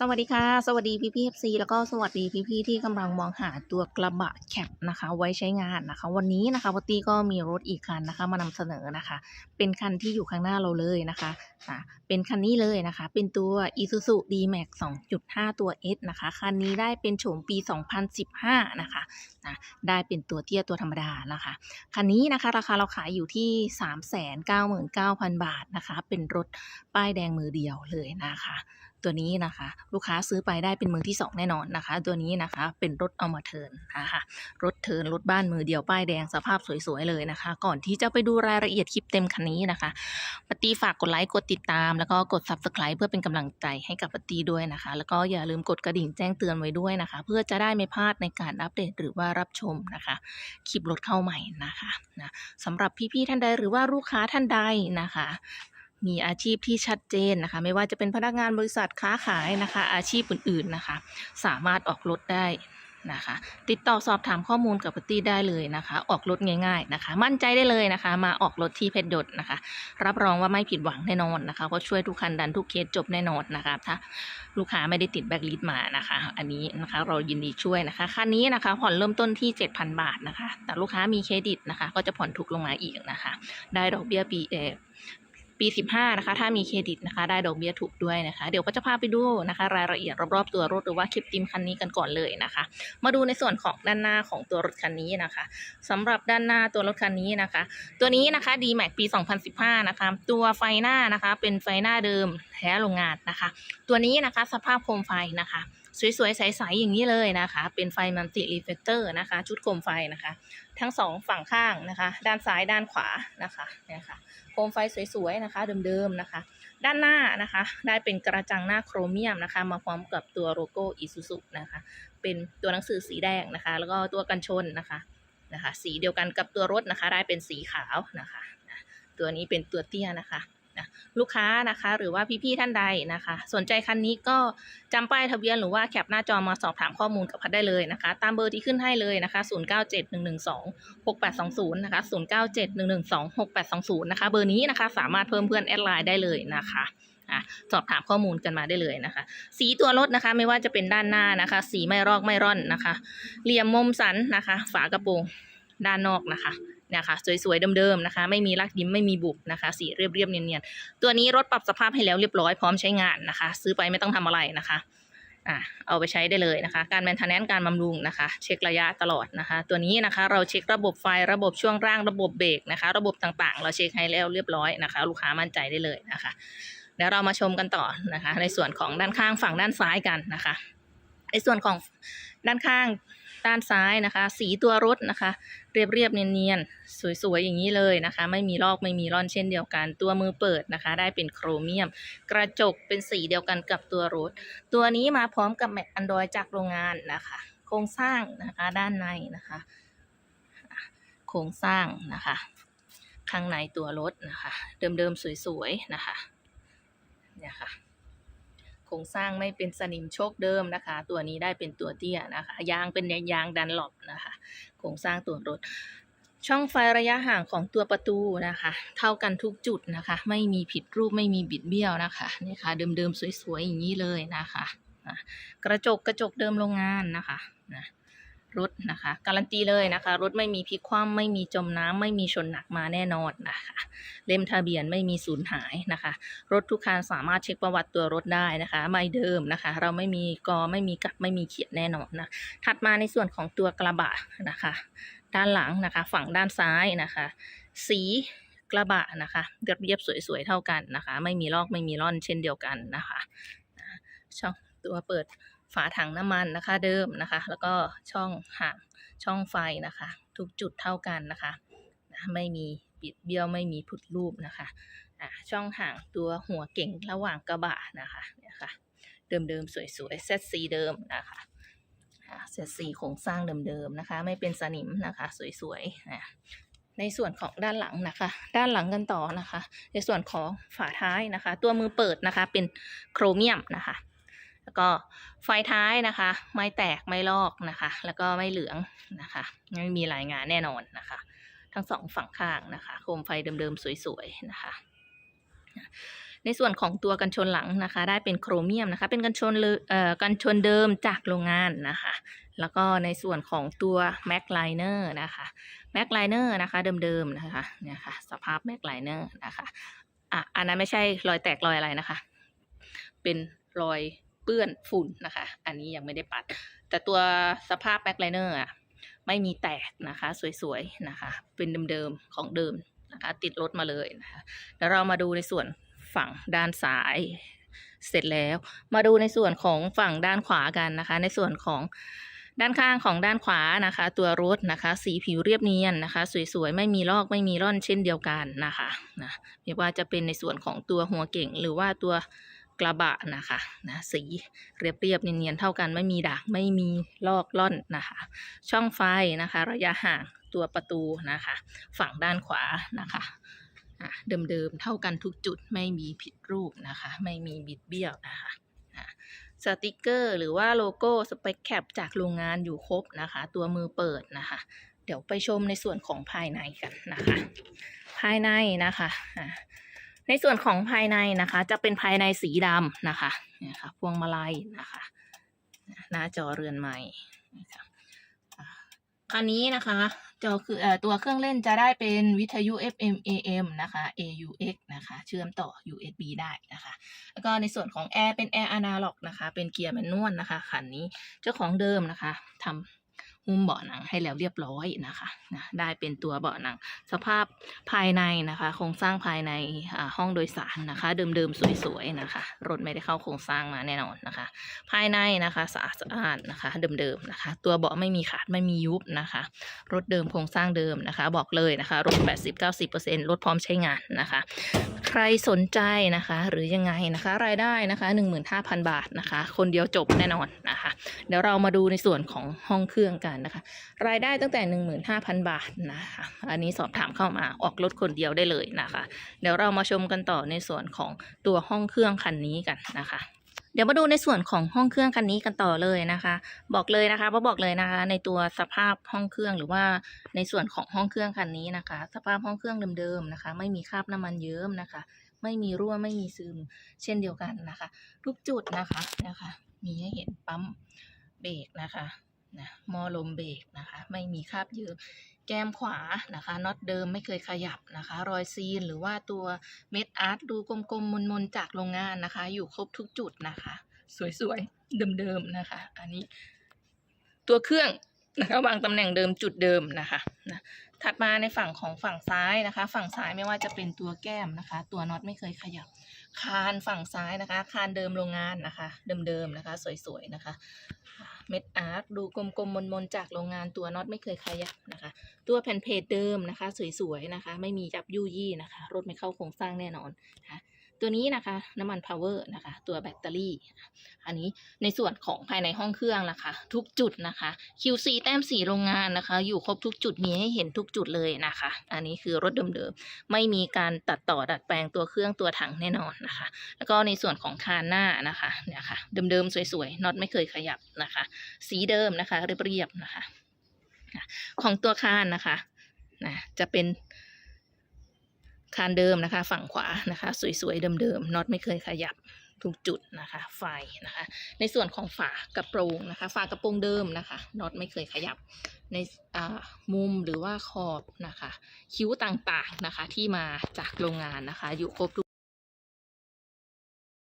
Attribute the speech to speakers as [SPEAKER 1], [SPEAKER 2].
[SPEAKER 1] สวัสดีค่ะ สวัสดีพี่พี่เอฟซีแล้วก็สวัสดีพี่พี่ๆที่กำลังมองหาตัวกระบะแคปนะคะ ไว้ใช้งานนะคะ วันนี้นะคะวัตตี้ก็มีรถอีกคันนะคะ มานำเสนอนะคะ เป็นคันที่อยู่ข้างหน้าเราเลยนะคะอะเป็นคันนี้เลยนะคะ เป็นตัว Isuzu D-Max 2.5 ตัว S นะคะ คันนี้ได้เป็นโฉมปี 2015 นะคะนะได้เป็นตัวเตี้ยตัวธรรมดานะคะ คันนี้นะคะราคาเราขายอยู่ที่ 399,000 บาทนะคะ เป็นรถป้ายแดงมือเดียวเลยนะคะ ตัวนี้นะคะ ลูกค้าซื้อไปได้เป็นมือที่ 2 แน่นอนนะคะ ตัวนี้นะคะเป็นรถเอามาเทินนะคะรถเทินรถบ้านมือเดียวป้ายแดงสภาพสวยๆเลยนะคะ ก่อนที่จะไปดูรายละเอียดคลิปเต็มคันนี้นะคะปฏิฝากกดไลค์กดติดตาม แล้วก็กด subscribe เพื่อเป็นกำลังใจให้กับปฏิด้วยนะคะ แล้วก็อย่าลืมกดกระดิ่งแจ้งเตือนไว้ด้วยนะคะ เพื่อจะได้ไม่พลาดในการอัปเดตหรือว่ารับชมนะคะคลิปรถเข้าใหม่นะคะนะสำหรับพี่ๆท่านใดหรือว่าลูกค้าท่านใดนะคะ มีอาชีพที่ชัดเจนนะคะ ไม่ว่าจะเป็นพนักงานบริษัทค้าขายนะคะ อาชีพอื่นๆนะคะ สามารถออกรถได้นะคะ ติดต่อสอบถามข้อมูลกับปตี้ได้เลยนะคะ ออกรถง่าย ๆนะคะ มั่นใจได้เลยนะคะ มาออกรถที่เพชรดดนะคะ รับรองว่าไม่ผิดหวังแน่นอนนะคะก็ช่วยทุกคันดันทุกเคสจบแน่นอนนะคะถ้าลูกค้าไม่ได้ติดแบ็กลิสต์มานะคะ อันนี้นะคะเรายินดีช่วยนะคะคันนี้นะคะ ผ่อนเริ่มต้นที่ 7,000 บาทนะคะ แต่ลูกค้ามีเครดิตนะคะ ก็จะผ่อนถูกลงมาอีกนะคะ ได้ดอกเบี้ยปีเอ ปี 15 นะคะ ถ้ามีเครดิตนะคะ ได้ดอกเบี้ยถูกด้วยนะคะ เดี๋ยวก็จะพาไปดูนะคะ รายละเอียดรอบๆตัวรถหรือว่าคลิปติมคันนี้กันก่อนเลยนะคะ มาดูในส่วนของด้านหน้าของตัวรถคันนี้นะคะสำหรับด้านหน้าตัวรถคันนี้นะคะ ตัวนี้นะคะ d m a x ปี 2015 นะคะ ตัวไฟหน้านะคะ เป็นไฟหน้าเดิมแท้โรงงานนะคะ ตัวนี้นะคะสภาพโคมไฟนะคะสวยๆ ใสๆ อย่างนี้เลยนะคะ เป็นไฟมัลติรีเฟกเตอร์นะคะ ชุดโคมไฟนะคะ ทั้งสองฝั่งข้างนะคะ ด้านซ้ายด้านขวานะคะเนี่ยค่ะ คมไฟสวยๆนะคะ เดิมๆนะคะ ด้านหน้านะคะ ได้เป็นกระจังหน้าโครเมียมนะคะ มาพร้อมกับตัวโลโก้อิซูซุนะคะ เป็นตัวหนังสือสีแดงนะคะ แล้วก็ตัวกันชนนะคะนะคะ สีเดียวกันกับตัวรถนะคะ ได้เป็นสีขาวนะคะนะตัวนี้เป็นตัวเตี้ยนะคะ นะลูกค้านะคะ หรือว่าพี่ๆท่านใดนะคะ สนใจคันนี้ก็จำป้ายทะเบียนหรือว่าแคปหน้าจอมาสอบถามข้อมูลกับพัดได้เลยนะคะ ตามเบอร์ที่ขึ้นให้เลยนะคะ 0971126820 นะคะ 0971126820 นะคะ เบอร์นี้นะคะสามารถเพิ่มเพื่อนแอดไลน์ได้เลยนะคะสอบถามข้อมูลกันมาได้เลยนะคะ สีตัวรถนะคะไม่ว่าจะเป็นด้านหน้านะคะ สีไม่รอกไม่ร่อนนะคะเหลี่ยมมุมสันนะคะ ฝากระโปรงด้านนอกนะคะ นี่ยค่ะสวยๆเดิมๆนะคะ ไม่มีลักยิ้มไม่มีบุบนะคะ สีเรียบๆเนียนๆตัวนี้รถปรับสภาพให้แล้วเรียบร้อยพร้อมใช้งานนะคะ ซื้อไปไม่ต้องทำอะไรนะคะอะเอาไปใช้ได้เลยนะคะ การแมนเทนแนนการบำรุงนะคะ เช็คระยะตลอดนะคะ ตัวนี้นะคะเราเช็คระบบไฟระบบช่วงล่างระบบเบรกนะคะ ระบบต่างๆ เราเช็คให้แล้วเรียบร้อยนะคะ ลูกค้ามั่นใจได้เลยนะคะเดี๋ยวเรามาชมกันต่อนะคะ ในส่วนของด้านข้างฝั่งด้านซ้ายกันนะคะ ในส่วนของด้านข้าง ด้านซ้ายนะคะ สีตัวรถนะคะ เรียบๆเนียนๆสวยๆอย่างนี้เลยนะคะ ไม่มีลอกไม่มีร่อนเช่นเดียวกัน ตัวมือเปิดนะคะ ได้เป็นโครเมียม กระจกเป็นสีเดียวกันกับตัวรถ ตัวนี้มาพร้อมกับแม็กอันดรอยจากโรงงานนะคะ โครงสร้างนะคะด้านในนะคะ โครงสร้างนะคะข้างในตัวรถนะคะ เดิมๆสวยๆนะคะเนี่ยค่ะ รงสร้างไม่เป็นสนิมโชคเดิมนะคะ ตัวนี้ได้เป็นตัวเตี้ยนะคะ ยางเป็นยางดันหลบนะคะ โครงสร้างตัวรถ ช่องไฟระยะห่างของตัวประตูนะคะ เท่ากันทุกจุดนะคะ ไม่มีผิดรูปไม่มีบิดเบี้ยวนะคะนี่ค่ะเดิมๆสวยๆอย่างนี้เลยนะคะ กระจกกระจกเดิมโรงงานนะคะนะ รถนะคะ การันตีเลยนะคะ รถไม่มีพลิกคว่ำไม่มีจมน้ำไม่มีชนหนักมาแน่นอนนะคะ เล่มทะเบียนไม่มีสูญหายนะคะ รถทุกคันสามารถเช็คประวัติตัวรถได้นะคะไม่เดิมนะคะ เราไม่มีกอไม่มีกักไม่มีเขียนแน่นอนนะถัดมาในส่วนของตัวกระบะนะคะ ด้านหลังนะคะ ฝั่งด้านซ้ายนะคะ สีกระบะนะคะเรียบเรียบสวยๆเท่ากันนะคะ ไม่มีลอกไม่มีร่อนเช่นเดียวกันนะคะช่องตัวเปิด ฝาถังน้ำมันนะคะเดิมนะคะ แล้วก็ช่องห่างช่องไฟนะคะ ทุกจุดเท่ากันนะคะนะไม่มีปิดเบี้ยวไม่มีผุดรูปนะคะอ่าช่องห่างตัวหัวเก่งระหว่างกระบะนะคะเนี่ยค่ะเดิมๆสวยๆเซตสีเดิมนะคะเซตสีโครงสร้างเดิมๆนะคะ ไม่เป็นสนิมนะคะสวยๆนะในส่วนของด้านหลังนะคะ ด้านหลังกันต่อนะคะ ในส่วนของฝาท้ายนะคะ ตัวมือเปิดนะคะเป็นโครเมียมนะคะ แล้วก็ไฟท้ายนะคะ ไม่แตกไม่ลอกนะคะ แล้วก็ไม่เหลืองนะคะ ไม่มีรายงานแน่นอนนะคะ ทั้งสองฝั่งข้างนะคะ โคมไฟเดิมๆสวยๆนะคะในส่วนของตัวกันชนหลังนะคะ ได้เป็นโครเมียมนะคะ เป็นกันชนเอ่อกันชนเดิมจากโรงงานนะคะ แล้วก็ในส่วนของตัวแม็กไลเนอร์นะคะแม็กไลเนอร์นะคะเดิมๆนะคะเนี่ยค่ะสภาพแม็กไลเนอร์นะคะอะอันนั้นไม่ใช่รอยแตกรอยอะไรนะคะ เป็นรอย เปื้อนฝุ่นนะคะ อันนี้ยังไม่ได้ปัด แต่ตัวสภาพแม็กไลเนอร์อะไม่มีแตกนะคะ สวยๆนะคะ เป็นเดิมๆของเดิมนะคะ ติดรถมาเลยนะคะเดี๋ยวเรามาดูในส่วนฝั่งด้านซ้าย เสร็จแล้ว มาดูในส่วนของฝั่งด้านขวากันนะคะ ในส่วนของด้านข้างของด้านขวานะคะ ตัวรถนะคะ สีผิวเรียบเนียนนะคะ สวยๆ ไม่มีลอกไม่มีร่อนเช่นเดียวกันนะคะนะไม่ว่าจะเป็นในส่วนของตัวหัวเก่งหรือว่าตัว กระบะนะคะนะสีเรียบๆเนียนๆเท่ากันไม่มีด่างไม่มีลอกล่อนนะคะ ช่องไฟนะคะ ระยะห่างตัวประตูนะคะ ฝั่งด้านขวานะคะเดิมๆเท่ากันทุกจุดไม่มีผิดรูปนะคะ ไม่มีบิดเบี้ยวนะคะสติกเกอร์หรือว่าโลโก้สเปคแคปจากโรงงานอยู่ครบนะคะ ตัวมือเปิดนะคะ เดี๋ยวไปชมในส่วนของภายในกันนะคะ ภายในนะคะ ในส่วนของภายในนะคะ จะเป็นภายในสีดำนะคะนี่ค่ะพวงมาลัยนะคะ หน้าจอเรือนใหม่นะคะคันนี้นะคะจอคืออตัวเครื่องเล่นจะได้เป็นวิทยุ FM AM นะคะ AUX นะคะ เชื่อมต่อ USB ได้นะคะ แล้วก็ในส่วนของแอร์เป็นแอร์อนาล็อกนะคะ เป็นเกียร์แมนนวลนะคะคันนี้เจ้าของเดิมนะคะทำ หุ้มเบาะหนังให้แล้วเรียบร้อยนะคะนะได้เป็นตัวเบาะหนัง สภาพภายในนะคะโครงสร้างภายในห้องโดยสารนะคะเดิมๆสวยๆนะคะรถไม่ได้เข้าโครงสร้างมาแน่นอนนะคะ ภายในนะคะสะอาดสะอาดนะคะเดิมๆนะคะ ตัวเบาะไม่มีขาดไม่มียุบนะคะ รถเดิมโครงสร้างเดิมนะคะ บอกเลยนะคะรถ 80-90%รถพร้อมใช้งานนะคะ ใครสนใจนะคะหรือยังไงนะคะ รายได้นะคะ 15,000 บาทนะคะ คนเดียวจบแน่นอนนะคะ เดี๋ยวเรามาดูในส่วนของห้องเครื่องกันนะคะ รายได้ตั้งแต่ 15,000 บาทนะคะอันนี้สอบถามเข้ามาออกรถคนเดียวได้เลยนะคะ เดี๋ยวเรามาชมกันต่อในส่วนของตัวห้องเครื่องคันนี้กันนะคะเดี๋ยวมาดูในส่วนของห้องเครื่องคันนี้กันต่อเลยนะคะ บอกเลยนะคะว่าบอกเลยนะคะ ในตัวสภาพห้องเครื่องหรือว่าในส่วนของห้องเครื่องคันนี้นะคะ สภาพห้องเครื่องเดิมๆนะคะ ไม่มีคราบน้ำมันเยิ้มนะคะ ไม่มีรั่วไม่มีซึม เช่นเดียวกันนะคะ ทุกจุดนะคะนะคะ มีให้เห็นปั๊มเบรกนะคะ นะมอลมเบรกนะคะ ไม่มีคราบเยิ้มแก้มขวานะคะน็อตเดิมไม่เคยขยับนะคะ รอยซีนหรือว่าตัวเม็ดอาร์ตดูกลมๆมนๆจากโรงงานนะคะ อยู่ครบทุกจุดนะคะ สวยๆเดิมๆนะคะ อันนี้ ตัวเครื่องนะคะวางตำแหน่งเดิมจุดเดิมนะคะนะถัดมาในฝั่งของฝั่งซ้ายนะคะ ฝั่งซ้ายไม่ว่าจะเป็นตัวแก้มนะคะ ตัวน็อตไม่เคยขยับ คานฝั่งซ้ายนะคะ คานเดิมโรงงานนะคะ เดิมๆนะคะ สวยๆนะคะ เม็ดอาร์ตดูกลมๆมนๆจากโรงงานตัวน็อตไม่เคยขยับนะคะ ตัวแผ่นเพจเดิมนะคะ สวยๆนะคะ ไม่มียับยุ่ยี่นะคะ รถไม่เข้าโครงสร้างแน่นอนนะคะ ตัวนี้นะคะน้ำมันพาวเวอร์นะคะ ตัวแบตเตอรี่ อันนี้ในส่วนของภายในห้องเครื่องนะคะ ทุกจุดนะคะ QC แต้มสีโรงงานนะคะ อยู่ครบทุกจุดมีให้เห็นทุกจุดเลยนะคะ อันนี้คือรถเดิมๆไม่มีการตัดต่อดัดแปลงตัวเครื่องตัวถังแน่นอนนะคะ แล้วก็ในส่วนของคานหน้านะคะเนี่ยค่ะเดิมๆสวยๆน็อตไม่เคยขยับนะคะ สีเดิมนะคะเรียบๆนะคะอะของตัวคานนะคะนะจะเป็น คานเดิมนะคะ ฝั่งขวานะคะ สวยๆเดิมๆน็อตไม่เคยขยับทุกจุดนะคะไฟนะคะ ในส่วนของฝากระโปรงนะคะ ฝากระโปรงเดิมนะคะน็อตไม่เคยขยับในอ่ามุมหรือว่าขอบนะคะ คิ้วต่างๆนะคะ ที่มาจากโรงงานนะคะ อยู่ครบทุก